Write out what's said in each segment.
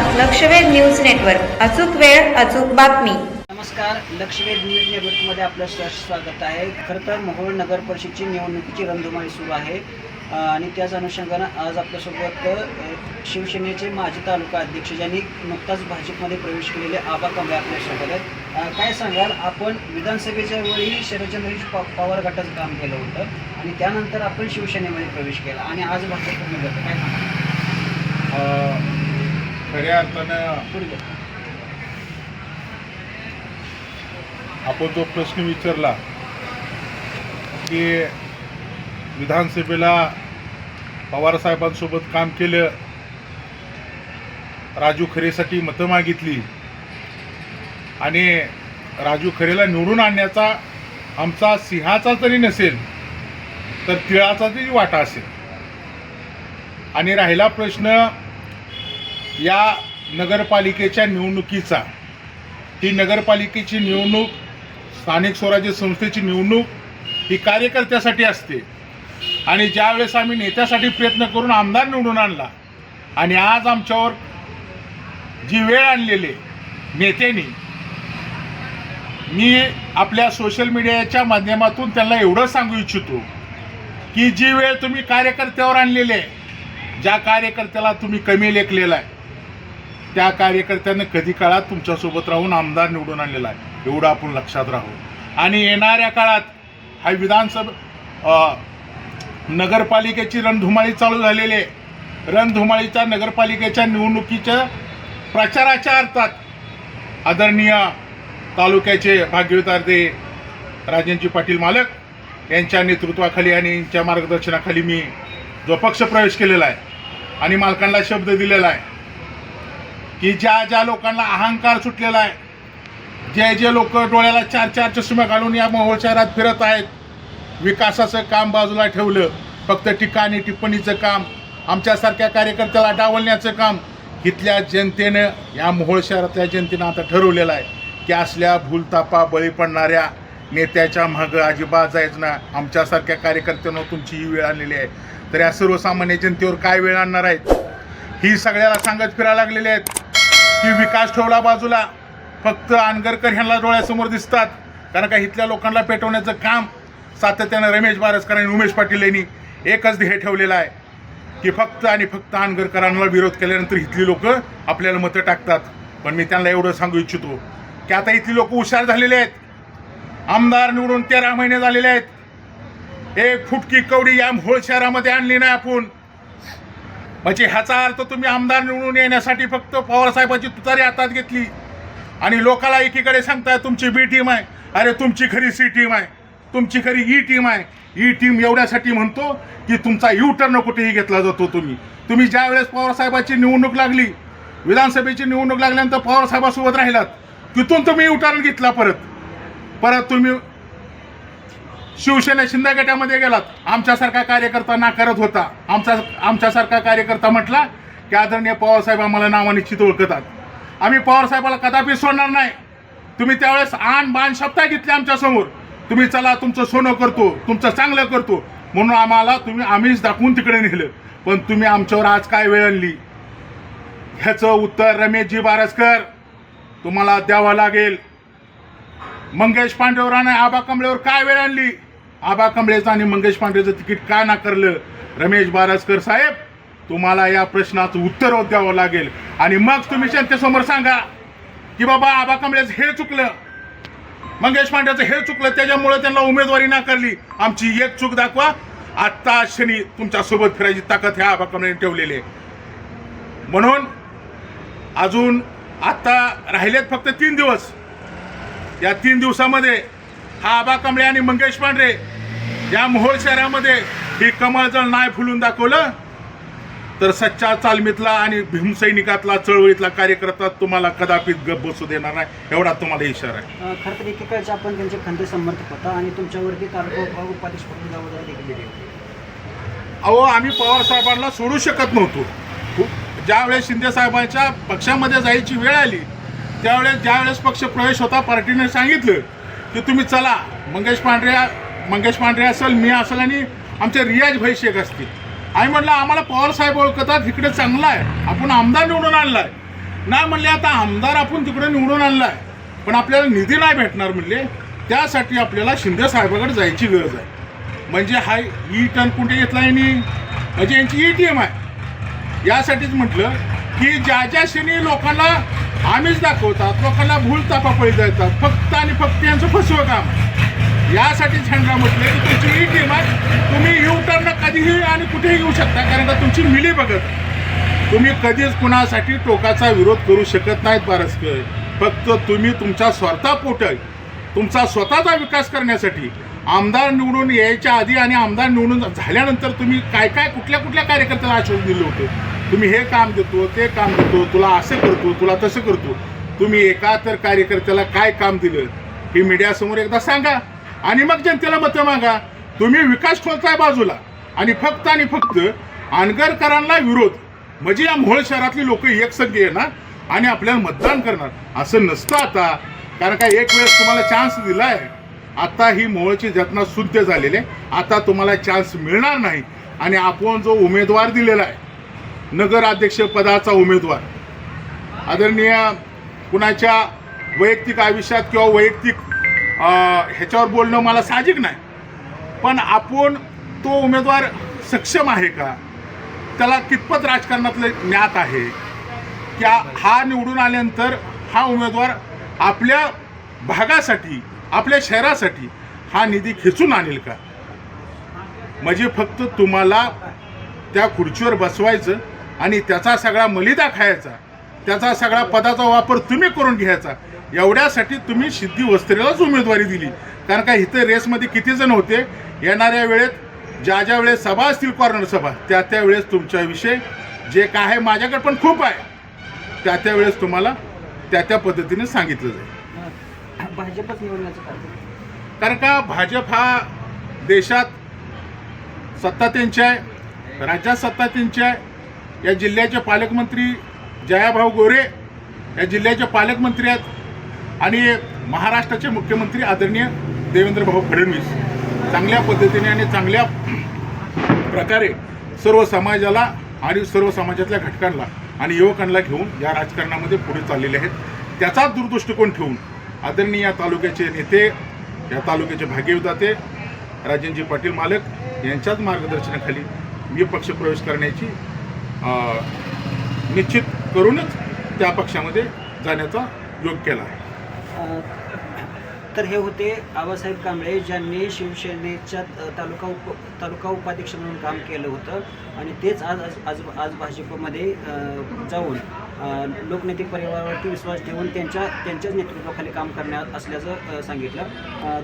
लक्षवेध news network. अचूक वेळ अचूक बातमी. नमस्कार लक्षवेध न्यूज नेटवर्कमध्ये आपलं स्वागत आहे. खरं तर मोहोळ नगर परिषदची निवडणुकीची रणधुमाळी सुरू आहे. आणि त्याच अनुषंगानं आज आपल्यासोबत शिवसेनेचे माजी तालुका अध्यक्ष ज्यांनी नुकताच भाजपमध्ये प्रवेश केलेले आबा कांबळे आपल्यासोबत आहेत. काय सांगाल? आपण विधानसभेच्या वेळी शरदचंद्र पा पवार गटाचं काम केलं होतं आणि त्यानंतर आपण शिवसेनेमध्ये प्रवेश केला आणि आज भाजपमध्ये काय सांगाल? खऱ्या अर्थानं आपण जो प्रश्न विचारला की विधानसभेला पवारसाहेबांसोबत काम केलं राजू खरेसाठी मतं मागितली आणि राजू खरेला निवडून आणण्याचा आमचा सिंहाचा तरी नसेल तर तिळाचा तरी वाटा असेल. आणि राहिला प्रश्न या नगरपालिकेच्या निवडणुकीचा. ही नगरपालिकेची निवडणूक स्थानिक स्वराज्य संस्थेची निवडणूक ही कार्यकर्त्यासाठी असते. आणि ज्यावेळेस आम्ही नेत्यासाठी प्रयत्न करून आमदार निवडून आणला आणि आज आमच्यावर जी वेळ आणलेली नेत्यांनी मी आपल्या सोशल मीडियाच्या माध्यमातून त्यांना एवढं सांगू इच्छितो की जी वेळ तुम्ही कार्यकर्त्यावर आणलेली आहे ज्या कार्यकर्त्याला तुम्ही कमी लेखलेला आहे त्या कार्यकर्त्यानं कधी काळात तुमच्यासोबत राहून आमदार निवडून आणलेला आहे एवढं आपण लक्षात राहू. आणि येणाऱ्या काळात हा विधानसभा नगरपालिकेची रणधुमाळी चालू झालेली आहे. रणधुमाळीच्या नगरपालिकेच्या निवडणुकीच्या प्रचाराच्या अर्थात आदरणीय तालुक्याचे भाग्यवतार्दे राजनजी पाटील मालक यांच्या नेतृत्वाखाली आणि यांच्या मार्गदर्शनाखाली मी जो पक्ष प्रवेश केलेला आहे आणि मालकांना शब्द दिलेला आहे की ज्या ज्या लोकांना अहंकार सुटलेला आहे जे जे लोक डोळ्याला चार चार चष्मा घालून या मोहोळ शहरात फिरत आहेत विकासाचं काम बाजूला ठेवलं फक्त ठिकाणी टिप्पणीचं काम आमच्यासारख्या कार्यकर्त्याला डावलण्याचं काम इथल्या जनतेनं या मोहोळ शहरातल्या जनतेनं आता ठरवलेलं आहे की असल्या भूलतापा बळी पडणाऱ्या नेत्याच्या मागं अजिबात जायचं ना आमच्यासारख्या कार्यकर्त्यांना तुमची ही वेळ आणलेली आहे. तर या सर्वसामान्य जनतेवर काय वेळ आणणार आहेत? ही सगळ्याला सांगत फिरायला लागलेले आहेत. की विकास ठेवला बाजूला. फक्त आनगरकर ह्यांना डोळ्यासमोर दिसतात. कारण का इथल्या लोकांना पेटवण्याचं काम सातत्यानं रमेश बारसकर आणि उमेश पाटील यांनी एकच ध्येय ठेवलेलं आहे की फक्त आणि फक्त आनगरकरांना विरोध केल्यानंतर इथली लोक आपल्याला मतं टाकतात. पण मी त्यांना एवढं सांगू इच्छितो की आता इथली लोक हुशार झालेले आहेत. आमदार निवडून तेरा महिने झालेले आहेत. एक फुटकी कवडी या होळ शहरामध्ये आणली नाही आपण. म्हणजे ह्याचा अर्थ तुम्ही आमदार निवडून येण्यासाठी फक्त पवारसाहेबांची तुतारी हातात घेतली. आणि लोकाला एकीकडे सांगताय तुमची बी टीम आहे. अरे तुमची खरी सी टीम आहे. तुमची खरी e ई टीम आहे. E ई टीम एवढ्यासाठी म्हणतो की तुमचा यू टर्न कुठेही घेतला जातो तुम्ही. तुम्ही ज्या वेळेस पवारसाहेबाची निवडणूक लागली विधानसभेची निवडणूक लागल्यानंतर पवारसाहेबासोबत राहिलात तिथून तुम्ही यू टर्न घेतला परत. परत तुम्ही शिवसेना शिंदे गटामध्ये गेलात. आमच्यासारखा कार्यकर्ता नाकारत होता. आमचा आमच्यासारखा कार्यकर्ता म्हटला की आदरणीय पवारसाहेब आम्हाला नावानिश्चित ओळखतात. आम्ही पवारसाहेबाला कदापि सोडणार नाही. तुम्ही त्यावेळेस आण बाण शब्दा घेतले आमच्यासमोर तुम्ही चला तुमचं सोनं करतो तुमचं चांगलं करतो. म्हणून आम्हाला तुम्ही आम्हीच दाखवून तिकडे नेलं. पण तुम्ही आमच्यावर आज काय वेळ आणली? ह्याचं उत्तर रमेशजी बारसकर. तुम्हाला द्यावं लागेल. मंगेश पांडेवराने आबा कमळेवर काय वेळ आणली? आबा कमळेचं आणि मंगेश पांडेचं तिकीट का नाकारलं? रमेश बारसकर साहेब तुम्हाला या प्रश्नाचं उत्तर द्यावं लागेल. आणि मग तुम्ही जनतेसमोर सांगा की बाबा आबा कमळेचं हे चुकलं. मंगेश पांडेचं हे चुकलं त्याच्यामुळे त्यांना उमेदवारी नाकारली. आमची एक चूक दाखवा. आत्ता शनी तुमच्यासोबत फिरायची ताकद ह्या आबा कमळेने ठेवलेली आहे. म्हणून अजून आत्ता राहिलेत फक्त तीन दिवस. या तीन दिवसामध्ये हा आबा कांबळे आणि मंगेश पांढरे या मोहोळ शहरामध्ये ही कमळजळ नाही फुलून दाखवलं. तर सच्चा चालमीतला आणि भीमसैनिकातला चळवळीतला कार्यकर्ता तुम्हाला कदापित गप बसू देणार नाही. एवढा तुम्हाला इशारा आहे. खरं तर एकेकाळचे आपण त्यांचे खंदे समर्थक होता आणि तुमच्यावरती तालुका उपाध्यक्ष जबाबदारी देखील अहो आम्ही पवार साहेबांना सोडू शकत नव्हतो. ज्यावेळेस शिंदे साहेबांच्या पक्षामध्ये जायची वेळ आली त्यावेळेस ज्यावेळेस पक्ष प्रवेश होता पार्टीने सांगितलं की तुम्ही चला मंगेश पांढऱ्या मंगेश पांढरे असेल मी असेल आणि आमचे रियाज भाई शेख असतील. आम्ही म्हटलं आम्हाला पवार साहेब ओळखतात इकडे चांगला आहे. आपण आमदार निवडून आणला आहे नाही म्हणले आता आमदार आपण तिकडे निवडून आणला आहे पण आपल्याला निधी नाही भेटणार म्हणले. त्यासाठी आपल्याला शिंदे साहेबाकडे जायची गरज आहे. म्हणजे हा ई टर्न कुठे घेतला यांनी? म्हणजे यांची ई टी एम आहे. यासाठीच म्हटलं की ज्या ज्या क्षणी लोकांना आम्हीच दाखवतात लोकांना भूल तापापळी देतात फक्त आणि फक्त यांचं फसवं काम. यासाठी यासाठीच ह्यांना म्हटलं की तुमची ही टीम आहे तुम्ही यू टर्न कधीही आणि कुठेही येऊ शकता कारण का तुमची मिली बघत. तुम्ही कधीच कुणासाठी टोकाचा विरोध करू शकत नाहीत बारसकर फक्त तुम्ही तुमच्या स्वार्थापोट तुमचा स्वतःचा विकास करण्यासाठी आमदार निवडून यायच्या आधी आणि आमदार निवडून झाल्यानंतर तुम्ही काय काय कुठल्या कुठल्या कार्यकर्त्याला आश्वासन दिलं होतं? तुम्ही हे काम देतो ते काम देतो तुला असं करतो तुला तसं करतो. तुम्ही एका तर कार्यकर्त्याला काय काम दिलं हे मीडियासमोर एकदा सांगा आणि मग जनतेला मतं मागा. तुम्ही विकास ठोलताय बाजूला आणि फक्त आणि फक्त अनगरकरांना विरोध. म्हणजे या मोहोळ शहरातली लोक एकसंख्य येणार आणि आपल्याला मतदान करणार. असं नसतं आता. कारण का एक वेळेस तुम्हाला चान्स दिलाय. आता ही मोहोळची घटना शुद्ध झालेली आहे. आता तुम्हाला चान्स मिळणार नाही. आणि आपण जो उमेदवार दिलेला आहे नगराध्यक्ष पदाचा उमेदवार. आदरणीय कुणाच्या वैयक्तिक आयुष्यात किंवा वैयक्तिक ह्याच्यावर बोलणं मला साहजिक नाही. पण आपण तो उमेदवार सक्षम आहे का? त्याला कितपत राजकारणातलं ज्ञात आहे? की हा निवडून आल्यानंतर हा उमेदवार आपल्या भागासाठी आपल्या शहरासाठी हा निधी खेचून आणेल का? म्हणजे फक्त तुम्हाला त्या खुर्चीवर बसवायचं आणि त्याचा सगळा मलिदा खायचा त्याचा सगळा पदाचा वापर तुम्ही करून घ्यायचा एवढ्यासाठी तुम्ही सिद्धी वस्त्रेलाच उमेदवारी दिली. कारण का इथं रेसमध्ये किती जण होते? येणाऱ्या वेळेत ज्या ज्या वेळेस सभा असतील कॉर्नर सभा त्या त्या वेळेस तुमच्याविषयी जे काय आहे माझ्याकडे पण खूप आहे. त्या त्या वेळेस तुम्हाला त्या त्या पद्धतीने सांगितलं जाईल. भाजपच निवडण्याचं कारण कारण का भाजप हा देशात सत्ता त्यांची आहे राज्यात सत्ता त्यांची आहे या जिल्ह्याचे पालकमंत्री जयाभाऊ गोरे या जिल्ह्याचे पालकमंत्री आहेत आणि महाराष्ट्राचे मुख्यमंत्री आदरणीय देवेंद्र भाऊ फडणवीस. चांगल्या पद्धतीने आणि चांगल्या प्रकारे सर्व समाजाला आणि सर्व समाजातल्या घटकांना आणि युवकांना घेऊन या राजकारणामध्ये पुढे चाललेले आहेत. त्याचा दूरदृष्टिकोन ठेवून आदरणीय या तालुक्याचे नेते या तालुक्याचे भाग्यविदाते राजेंजी पाटील मालक यांच्याच मार्गदर्शनाखाली मी पक्षप्रवेश करण्याची निश्चित करूनच त्या पक्षामध्ये जाण्याचा योग केला. आहे तर हे होते आबासाहेब कांबळे ज्यांनी शिवसेनेच्या तालुका उप तालुका उपाध्यक्ष म्हणून काम केलं होतं आणि तेच आज आज आज आज भाजपमध्ये जाऊन लोकनैतिक परिवारावरती विश्वास ठेवून त्यांच्या त्यांच्याच नेतृत्वाखाली काम करण्यात असल्याचं सांगितलं.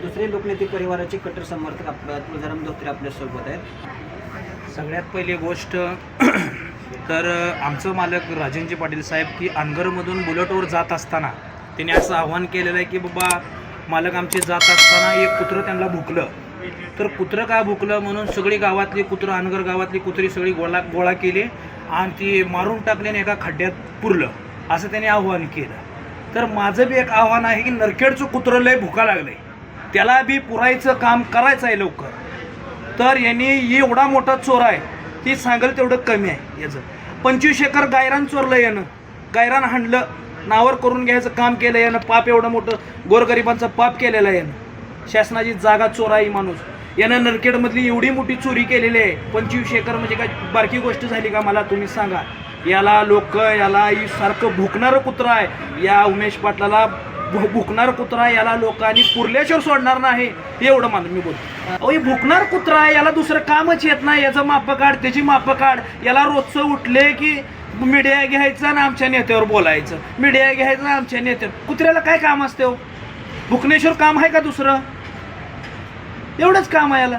दुसरे लोकनैतिक परिवाराचे कट्टर समर्थक आप तुळजाराम धोत्रे आपल्यासोबत आहेत. सगळ्यात पहिली गोष्ट तर आमचं मालक राजेंजी पाटील साहेब की अनगरमधून बुलेटवर जात असताना त्यांनी असं आव्हान केलेलं आहे की बाबा मालक आमचे जात असताना एक कुत्रं त्यांना भुकलं. तर कुत्रं का भुकलं म्हणून सगळी गावातली कुत्रं अनगर गावातली कुत्री सगळी गोळा गोळा केली आणि ती मारून टाकली आणि एका खड्ड्यात पुरलं. असं त्यांनी आव्हान केलं. तर माझं बी एक आव्हान आहे की नरखेडचं कुत्रं लय भुका लागलंय. त्याला बी पुरायचं काम करायचं आहे लवकर. तर यांनी एवढा मोठा चोर आहे ते सांगेल तेवढं कमी आहे याचं. पंचवीस एकर गायरान चोरलं यानं. गायरान हाणलं नावर करून घ्यायचं काम केलं यानं. पाप एवढं मोठं गोरगरिबांचं पाप केलेलं आहे यानं. शासनाची जागा चोर आहे माणूस. यानं नरखेडमधली एवढी मोठी चोरी केलेली आहे. पंचवीस एकर म्हणजे काय बारकी गोष्ट झाली का मला तुम्ही सांगा. याला लोक याला ही सारखं भुकणारं कुत्रं आहे. या उमेश पाटलाला भुकणार कुत्रा याला लोकांनी पुरल्याशिवाय सोडणार नाही एवढं मान मी बोलतो. अहो भुकणार कुत्रा याला दुसरं कामच येत नाही याचं माप काढ त्याची माप काढ. याला रोजचं उठले की मीडिया घ्यायचं आणि आमच्या नेत्यावर बोलायचं. मीडिया घ्यायचं आणि आमच्या नेत्यावर. कुत्र्याला काय काम असते हो? भुकनेश्वर काम आहे का दुसरं? एवढंच काम आहे याला.